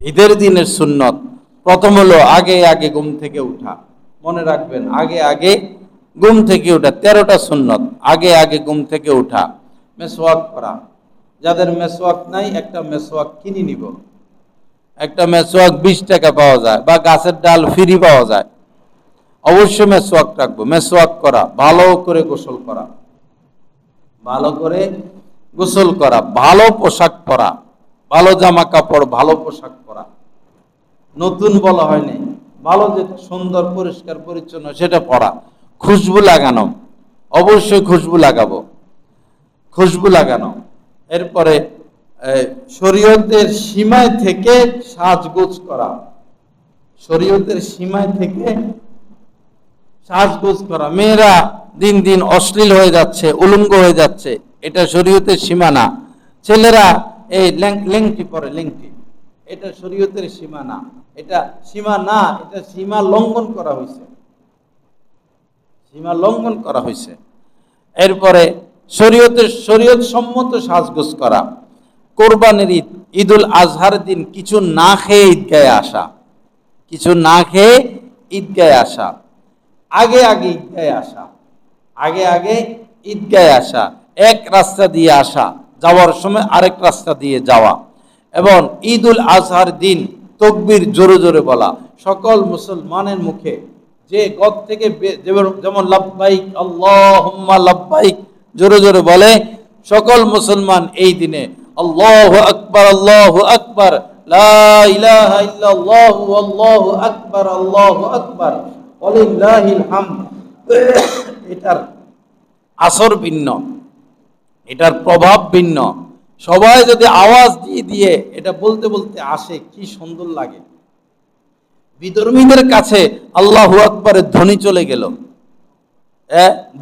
ঈদের দিনের সুন্নত। প্রথম হলো আগে আগে ঘুম থেকে উঠা। মনে রাখবেন, আগে আগে ঘুম থেকে উঠা। তেরোটা সুন্নত, আগে আগে ঘুম থেকে উঠা। মেসওয়াক করা যাদের মেসওয়াক নাই, একটা মেসওয়াক কিনে নিব। একটা মেসওয়াক বিশ টাকা পাওয়া যায় বা গাছের ডাল ফ্রি পাওয়া যায়। অবশ্যই মেসওয়াক রাখব। মেসওয়াক করা, ভালো করে গোসল করা। ভালো করে গোসল করা, ভালো পোশাক পরা। ভালো জামা কাপড়, ভালো পোশাক পরা। নতুন বলা হয়নি ভালো যেটা সুন্দর, পরিষ্কার, পরিচ্ছন্ন, সেটা পরা। খুশবু লাগানো। অবশ্যই খুশবু লাগাবো। খুশবু লাগানো। এরপরে শরীয়তের সীমায় থেকে সাজগোজ করা। শরীয়তের সীমায় থেকে সাজগোজ করা। মেয়েরা দিন দিন অশ্লীল হয়ে যাচ্ছে, উলঙ্গ হয়ে যাচ্ছে। এটা শরীয়তের সীমা না ছেলেরা এই লেংটি পরে, লেংটি। এটা শরীয়তের সীমা না এটা সীমা না এটা সীমা লঙ্ঘন করা হয়েছে সীমা লঙ্ঘন করা হয়েছে এরপরে শরীয়তের শরীয়ত সম্মত সাজগোজ করা। কোরবানির ঈদ, ঈদুল আজহার দিন কিছু না খেয়ে ঈদগায় আসা। কিছু না খেয়ে ঈদগায় আসা। আগে আগে ঈদগায় আসা। আগে আগে ঈদগায় আসা। এক রাস্তা দিয়ে আসা। যাওয়ার সময় আরেক রাস্তা দিয়ে যাওয়া এবং ঈদুল আজহার দিন তকবির জোরে জোরে বলা। সকল মুসলমানের মুখে যে গদ থেকে যেমন- লাব্বাইক, আল্লাহুম্মা লাব্বাইক জোরে জোরে বলে, সকল মুসলমান এই দিনে আল্লাহু আকবার আল্লাহু আকবার আল্লাহু আকবার আল্লাহু আকবার হামদ। এটার আসর ভিন্ন। এটার প্রভাব ভিন্ন। সবাই যদি আওয়াজ দিয়ে দিয়ে এটা বলতে বলতে আসে, কি সুন্দর লাগে। বিধর্মীদের কাছে আল্লাহু আকবরের ধ্বনি চলে গেল।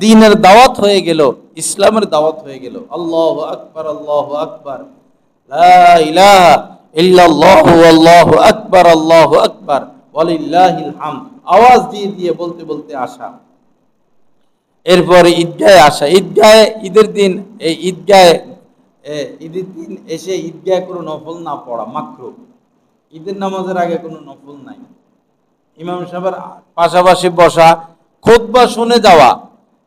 দিনের দাওয়াত হয়ে গেল, ইসলামের দাওয়াত হয়ে গেল। আল্লাহ আকবর আল্লাহ আকবর। আল্লাহু আকবর আল্লাহু আকবর। আওয়াজ দিয়ে দিয়ে বলতে বলতে আসা। এরপরে ঈদগাহে আসা। ঈদগাহে ঈদের দিন এই ঈদগাহে এ, ঈদের দিন এসে ঈদগাহে কোনো নফল না পড়া মাকরু। ঈদের নামাজের আগে কোনো নফল নাই। ইমাম সাহেবের পাশাপাশি বসা খোদবা শুনে যাওয়া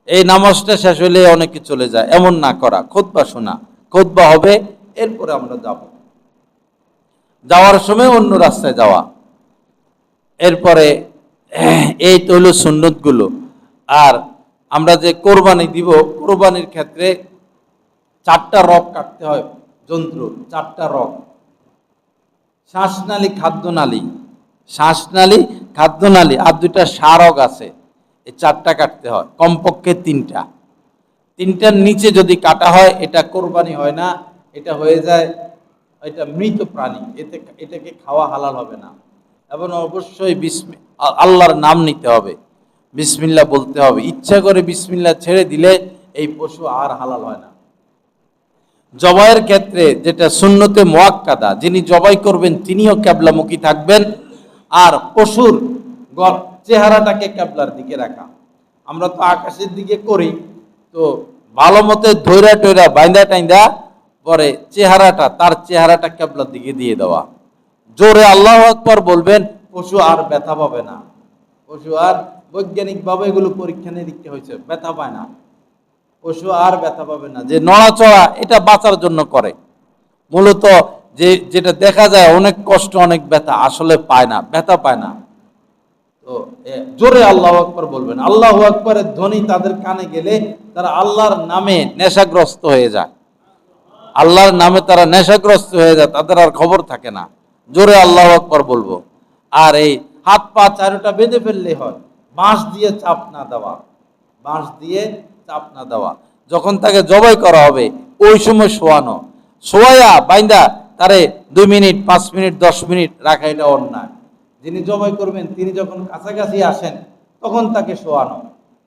এই নামাজটা শেষ হলে অনেকে চলে যায় এমন না করা খোদবা শোনা। খোদবা হবে এরপরে আমরা যাব। যাওয়ার সময় অন্য রাস্তায় যাওয়া। এরপরে এই তো হলো সুন্নতগুলো। আর আমরা যে কোরবানি দিব, কোরবানির ক্ষেত্রে চারটা রক কাটতে হয়, যন্ত্র, চারটা রক। শ্বাসনালী, খাদ্যনালী শ্বাসনালী, খাদ্যনালী, আর দুইটা সারক আছে, এই চারটা কাটতে হয়, কমপক্ষে তিনটা। তিনটার নিচে যদি কাটা হয়, এটা কোরবানি হয় না, এটা হয়ে যায়, এটা মৃত প্রাণী, এতে, এটাকে খাওয়া হালাল হবে না। এবং অবশ্যই বিসমি আল্লাহর নাম নিতে হবে। বিসমিল্লা বলতে হবে। ইচ্ছা করে বিসমিল্লা ছেড়ে দিলে এই পশু আর হালাল হয় না। জবাইয়ের ক্ষেত্রে যেটা শূন্যতে মোয়াক্কাদা, যিনি জবাই করবেন তিনিও ক্যাবলামুখী থাকবেন। আর পশুর চেহারাটাকে ক্যাবলার দিকে রাখা। আমরা তো আকাশের দিকে করি, তো ভালো মতে ধৈরা টৈরা বাইন্দা টাইন্দা পরে চেহারাটা, তার চেহারাটা ক্যাবলার দিকে দিয়ে দেওয়া। জোরে আল্লাহ আকবর বলবেন, পশু আর ব্যথা পাবে না। পশু আর বৈজ্ঞানিকভাবে এগুলো পরীক্ষা নিরীক্ষা হয়েছে, ব্যথা পায় না। পশু আর ব্যথা পাবে না, যে নড়াচড়া এটা বাঁচার জন্য করে। মূলত যে, যেটা দেখা যায় অনেক কষ্ট, অনেক ব্যথা, আসলে পায় না, ব্যথা পায় না। তো জোরে আল্লাহ আকবর বলবেন। আল্লাহ আকবরের ধ্বনি তাদের কানে গেলে তারা আল্লাহর নামে নেশাগ্রস্ত হয়ে যায়। আল্লাহর নামে তারা নেশাগ্রস্ত হয়ে যায়, তাদের আর খবর থাকে না। জোরে আল্লাহ আকবর বলব। আর এই হাত পা চারোটা বেঁধে ফেললে হয়। বাঁশ দিয়ে চাপ না দেওয়া বাঁশ দিয়ে চাপ না দেওয়া। যখন তাকে জবাই করা হবে, ওই সময় শোয়ানো। শোয়াইয়া বাইন্দা তারে দুই মিনিট, পাঁচ মিনিট, দশ মিনিট রাখা এটা অন্যায়। যিনি জবাই করবেন, তিনি যখন কাছাকাছি আসেন, তখন তাকে শোয়ানো।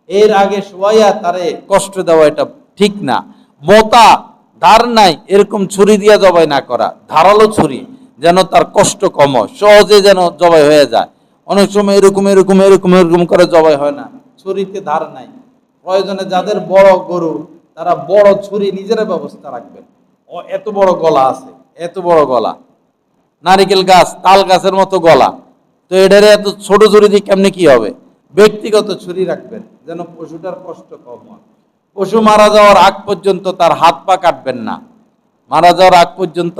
এর আগে শোয়াইয়া তারে কষ্ট দেওয়া এটা ঠিক না। মোতা ধার নাই এরকম ছুরি দিয়ে জবাই না করা, ধারালো ছুরি, যেন তার কষ্ট কম সহজে যেন জবাই হয়ে যায়। অনেক সময় এরকম এরকম এরকম এরকম করে জবাই হয় না। ছুরিতে ধার নাই। প্রয়োজনে যাদের বড় গরু, তারা বড় ছুরি নিজেরা ব্যবস্থা রাখবেন। ও, এত বড় গলা আছে, এত বড় গলা। নারিকেল গাছ, তাল গাছের মতো গলা। তো এটারে এত ছোট ছুরি দিয়ে কেমনে কি হবে? ব্যক্তিগত ছুরি রাখবেন, যেন পশুটার কষ্ট কম হয়। পশু মারা যাওয়ার আগ পর্যন্ত তার হাত পা কাটবেন না। মারা যাওয়ার আগ পর্যন্ত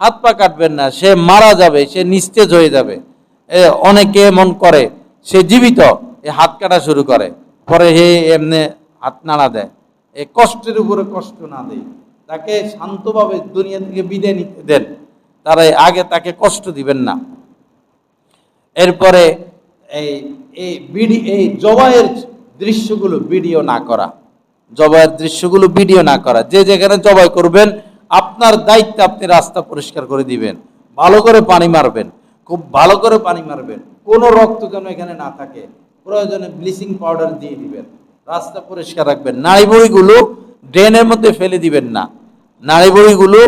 হাত পা কাটবেন না। সে মারা যাবে, সে নিস্তেজ হয়ে যাবে। অনেকে মন করে, সে জীবিত, এ হাত কাটা শুরু করে, পরে হে এমনি হাত নাড়া দেয়। এ কষ্টের উপরে কষ্ট না দেয়। তাকে শান্তভাবে দুনিয়া থেকে বিদায় নিতে দেন। তারা আগে তাকে কষ্ট দিবেন না। এরপরে এই এই বিডি, এই জবাইয়ের দৃশ্যগুলো ভিডিও না করা। জবাইয়ের দৃশ্যগুলো ভিডিও না করা। যে যেখানে জবাই করবেন, আপনার দায়িত্বে আপনি রাস্তা পরিষ্কার করে দিবেন। ভালো করে পানি মারবেন। খুব ভালো করে পানি মারবেন। কোনো রক্ত যেন এখানে না থাকে, প্রয়োজনে ব্লিচিং পাউডার দিয়ে দিবেন। রাস্তা পরিষ্কার রাখবেন। নাড়িবড়িগুলো ড্রেনের মধ্যে ফেলে দিবেন না। নাড়িবড়িগুলো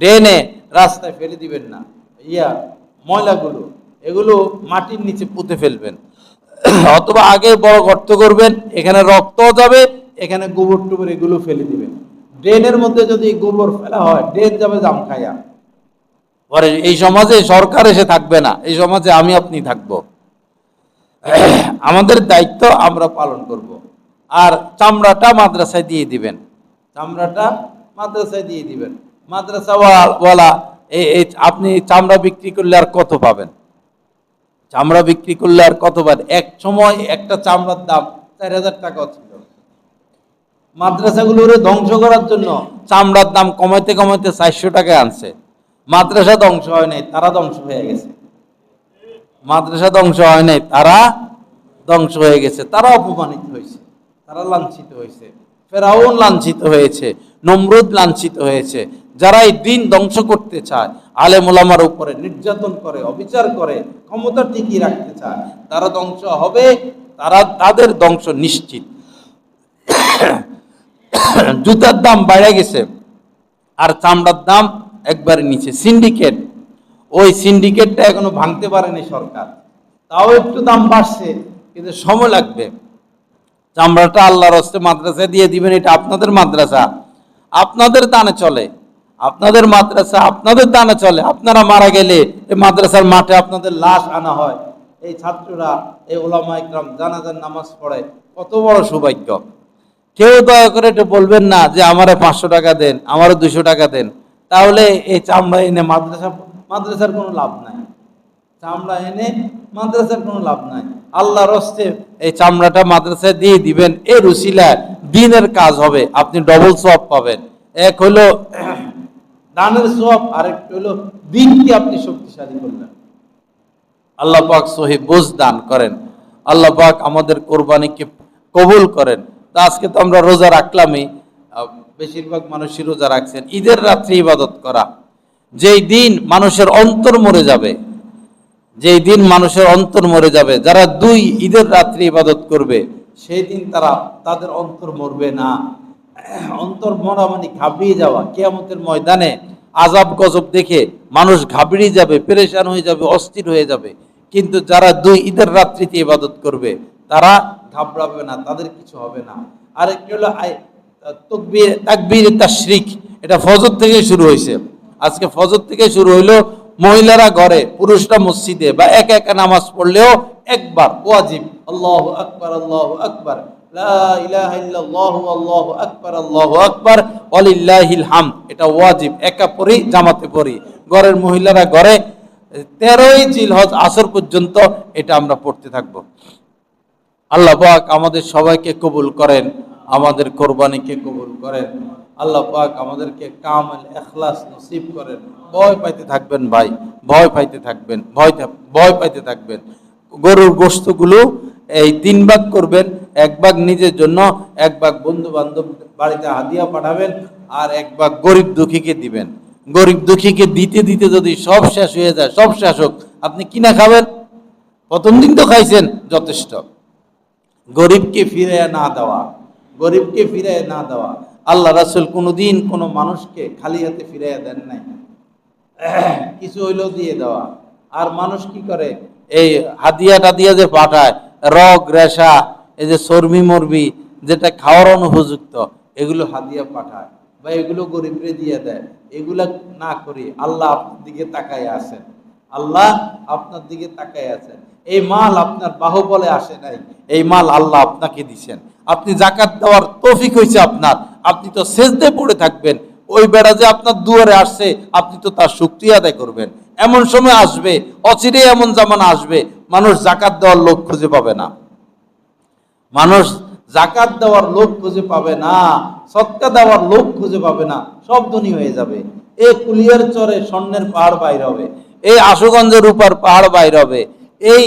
ড্রেনে রাস্তায় ফেলে দিবেন না। ইয়া, ময়লাগুলো, এগুলো মাটির নিচে পুঁতে ফেলবেন। অথবা আগে বড় গর্ত করবেন, এখানে রক্তও যাবে, এখানে গোবর টুবর এগুলো ফেলে দিবেন। ড্রেনের মধ্যে যদি গোবর ফেলা হয়, ড্রেন যাবে জাম খাইয়া পরে এই সমাজে সরকার এসে থাকবে না, এই সমাজে আমি আপনি থাকব। আমাদের দায়িত্ব আমরা পালন করব। আর চামড়াটা মাদ্রাসায় দিয়ে দিবেন। চামড়াটা মাদ্রাসায় দিয়ে দিবেন। মাদ্রাসা ওয়ালা এই এই আপনি চামড়া বিক্রি করলে আর কত পাবেন? চামড়া বিক্রি করলে আর কত পাবেন? এক সময় একটা চামড়ার দাম চার হাজার টাকা ছিল। মাদ্রাসাগুলোরে ধ্বংস করার জন্য চামড়ার দাম কমাইতে কমাইতে চারশো টাকায় আনছে। মাদ্রাসা ধ্বংস হয় নাই, তারা ধ্বংস হয়ে গেছে। মাদ্রাসা ধ্বংস হয় নাই, তারা ধ্বংস হয়ে গেছে। তারা অপমানিত হয়েছে, তারা লাঞ্ছিত হয়েছে। ফেরাউন লাঞ্ছিত হয়েছে, নমরুদ লাঞ্ছিত হয়েছে। যারা এই দিন ধ্বংস করতে চায়, আলেম ওলামার উপরে নির্যাতন করে, অবিচার করে, ক্ষমতা টিকিয়ে রাখতে চায়, তারা ধ্বংস হবে, তারা তাদের ধ্বংস নিশ্চিত। জুতার দাম বেড়ে গেছে, আর চামড়ার দাম একবারে নিচে। সিন্ডিকেট ওই সিন্ডিকেটটা এখনও ভাঙতে পারেনি সরকার। তাও একটু দাম বাড়ছে, কিন্তু সময় লাগবে। চামড়াটা আল্লাহর হস্তে মাদ্রাসায় দিয়ে দিবেন, এটা আপনাদের মাদ্রাসা। আপনাদের দানে চলে। আপনাদের মাদ্রাসা আপনাদের দানে চলে। আপনারা মারা গেলে এই মাদ্রাসার মাঠে আপনাদের লাশ আনা হয়। এই ছাত্ররা, এই ওলামা ইকরাম জানাজার নামাজ পড়ে। কত বড় সৌভাগ্য। কেউ দয়া করে এটা বলবেন না যে, আমারে পাঁচশো টাকা দেন আমারও দুশো টাকা দেন। তাহলে এই চামড়া এনে মাদ্রাসা, মাদ্রাসার কোনো লাভ নাই। চামড়া এনে মাদ্রাসার কোনো লাভ নাই। আল্লাহ রস্তে এই চামড়াটা মাদ্রাসায় দিয়ে দিবেন, এ রুসিলায় দিনের কাজ হবে, আপনি ডবল সব পাবেন। এক হলো দানের সব আরেকটা হলো দিনকে আপনি শক্তিশালী করলেন। আল্লাহ পাক সহি বুঝ দান করেন। আল্লাহ পাক আমাদের কোরবানিকে কবুল করেন। তা আজকে তো আমরা রোজা রাখলামই বেশিরভাগ মানুষই রোজা রাখছেন। ঈদের রাত্রে ইবাদত করা। যেই দিন মানুষের অন্তর মরে যাবে, যেই দিন মানুষের অন্তর মরে যাবে, যারা দুই ঈদের রাত্রি ইবাদত করবে, সেই দিন তারা তাদের অন্তর মরবে না। অন্তর মরা মানে ঘাবড়িয়ে যাওয়া। কেয়ামতের ময়দানে আজাব গজব দেখে মানুষ ঘাবড়িয়ে যাবে, পেরেশান হয়ে যাবে, অস্থির হয়ে যাবে। কিন্তু যারা দুই ঈদের রাত্রিতে ইবাদত করবে, তারা ঘাবড়াবে না, তাদের কিছু হবে না। আরেকটি হলো তকবীর, তাকবীর তাশরিক, এটা ফজর থেকে শুরু হয়েছে। আজকে ফজর থেকে শুরু হইল মহিলারা ঘরে, পুরুষরা মসজিদে, বা এক একা নামাজ পড়লেও একবার, ওয়াজিব, আল্লাহু আকবার আল্লাহু আকবার এটা ওয়াজিব, একা জামাতে পড়ি। ঘরের মহিলারা ঘরে, তেরোই জিলহজ আসর পর্যন্ত এটা আমরা পড়তে থাকব। আল্লাহ আমাদের সবাইকে কবুল করেন। আমাদের কোরবানিকে কবুল করেন। আল্লাহ পাক আমাদেরকে কামাল এখলাস নসিব করেন। ভয় পাইতে থাকবেন ভাই, ভয় পাইতে থাকবেন, ভয় ভয় পাইতে থাকবেন। গরুর গোস্তগুলো এই তিন ভাগ করবেন, এক ভাগ নিজের জন্য, এক ভাগ বন্ধু বান্ধব বাড়িতে হাদিয়া পাঠাবেন আর এক ভাগ গরিব দুঃখীকে দিবেন। গরিব দুঃখীকে দিতে দিতে যদি সব শেষ হয়ে যায়, সব শেষ হোক, আপনি কিনা খাবেন? প্রথম দিন তো খাইছেন, যথেষ্ট। গরিবকে ফিরে না দেওয়া। গরিবকে ফিরে না দেওয়া। আল্লাহ রাসুল কোনোদিন কোনো মানুষকে খালি হাতে ফিরাইয়া দেন নাই। কিছু হইলেও দিয়ে দেওয়া। আর মানুষ কি করে? এই হাদিয়া টাদিয়া যে পাঠায়, রগ, রেশা, এই যে চর্বি মর্বি, যেটা খাওয়ার অনুপযুক্ত, এগুলো হাদিয়া পাঠায়। বা এগুলো গরিবরে দিয়ে দেয়। এগুলা না করি, আল্লাহ আপনার দিকে তাকায় আছেন। আল্লাহ আপনার দিকে তাকায় আছেন। এই মাল আপনার বাহুবলে আসে নাই। এই মাল আল্লাহ আপনাকে দিছেন। আপনি জাকাত দেওয়ার তৌফিক হয়েছে আপনার। আপনি তো সেজদে পড়ে থাকবেন। ওই বেড়া যে আপনার দুয়ারে আসছে, আপনি তো তার শক্তি আদায় করবেন। এমন সময় আসবে অচিরে এমন জামানা আসবে, মানুষ জাকাত দেওয়ার লোক খুঁজে পাবে না। মানুষ জাকাত দেওয়ার লোক খুঁজে পাবে না, সৎকা দেওয়ার লোক খুঁজে পাবে না, সব ধনী হয়ে যাবে। এ কুলিয়ার চরে স্বর্ণের পাহাড় বাইর হবে এই আশুগঞ্জের উপর পাহাড় বাইর হবে, এই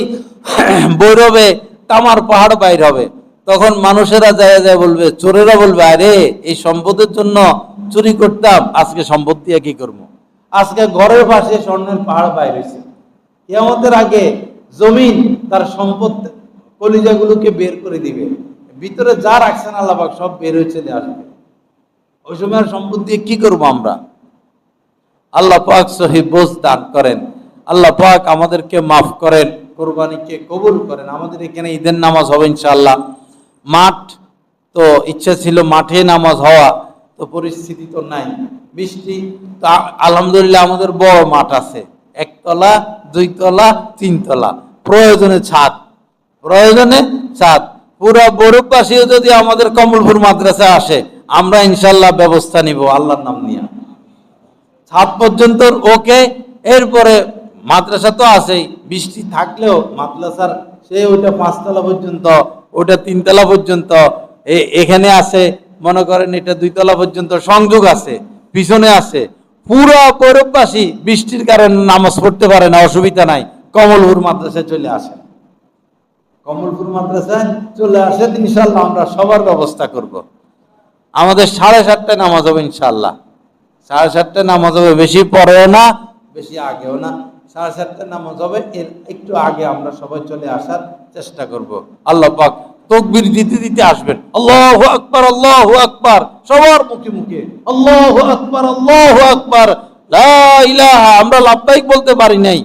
বৈরবে তামার পাহাড় বাইর হবে। তখন মানুষেরা যায় যায় বলবে, চোরেরা বলবে, আরে, এই সম্পদের জন্য চুরি করতাম, আজকে সম্পদ দিয়ে কি করব? আজকে ঘরের পাশে স্বর্ণের পাহাড় বাইর হয়েছে কেয়ামতের আগে জমিন তার সম্পদ কলিজাগুলোকে বের করে দিবে। ভিতরে যা রাখছেন আল্লাহবাক সব বের হয়ে চলে আসবে। ওই সময় সম্পদ দিয়ে কি করব আমরা? আল্লাহ পাক সহি বোঝ দান করেন। আল্লাহ পাক আমাদেরকে মাফ করেন, কোরবানিকে কবুল করেন। আমাদের এখানে ঈদের নামাজ হবে ইনশাআল্লাহ। মাঠ, তো ইচ্ছা ছিল মাঠে নামাজ হওয়া, তো পরিস্থিতি তো নাই। বৃষ্টি, তো আলহামদুলিল্লাহ আমাদের বড় মাঠ আছে। একতলা, দুইতলা, তিনতলা। প্রয়োজনে ছাদ প্রয়োজনে ছাদ। পুরো বরুপাশীও যদি আমাদের কমলপুর মাদ্রাসা আসে, আমরা ইনশাল্লাহ ব্যবস্থা নিব আল্লাহর নাম নিয়ে। ছাদ পর্যন্ত ওকে, এরপরে মাদ্রাসা তো আছেই, বৃষ্টি থাকলেও মাদ্রাসার সে ওইটা পাঁচতলা পর্যন্ত ওটা তিনতলা পর্যন্ত এখানে আছে, মনে করেন এটা দুইতলা পর্যন্ত সংযোগ আছে, পিছনে আছে। পুরো পৌরবাসী বৃষ্টির কারণে নামাজ পড়তে পারে না, অসুবিধা নাই। কমলপুর মাদ্রাসায় চলে আসে কমলপুর মাদ্রাসায় চলে আসে ইনশাল্লাহ আমরা সবার ব্যবস্থা করব। আমাদের সাড়ে সাতটায় নামাজ হবে ইনশাল্লাহ সাড়ে সাতটায় নামাজ হবে, বেশি পরেও না, বেশি আগেও না। সাড়ে সাতটায় নামাজ হবে। এর একটু আগে আমরা সবাই চলে আসার চেষ্টা করব। আল্লাহ পাক তকবির দিতে দিতে আসবেন। আল্লাহ আকবার আল্লাহ আকবার। সবার মুখে মুখে আল্লাহ আকবার আল্লাহ আকবার। আমরা লাভবাহিক বলতে পারি নাই।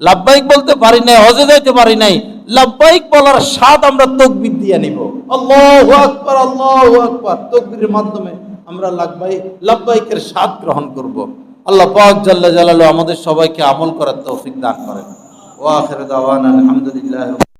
লাভবাহিক বলতে পারি নাই, হজে যাইতে পারি নাই। লাভবাহিক বলার স্বাদ আমরা তকবির দিয়ে নিব। আল্লাহু আকবার আল্লাহু আকবার। তকবীরের মাধ্যমে আমরা লাভবাহিক, লাভবাহিকের স্বাদ গ্রহণ করব। আল্লাহ পাক জাল্লা জালালু আমাদের সবাইকে আমল করার তৌফিক দান করেন। ও আখের দাওয়ান আলহামদুলিল্লাহ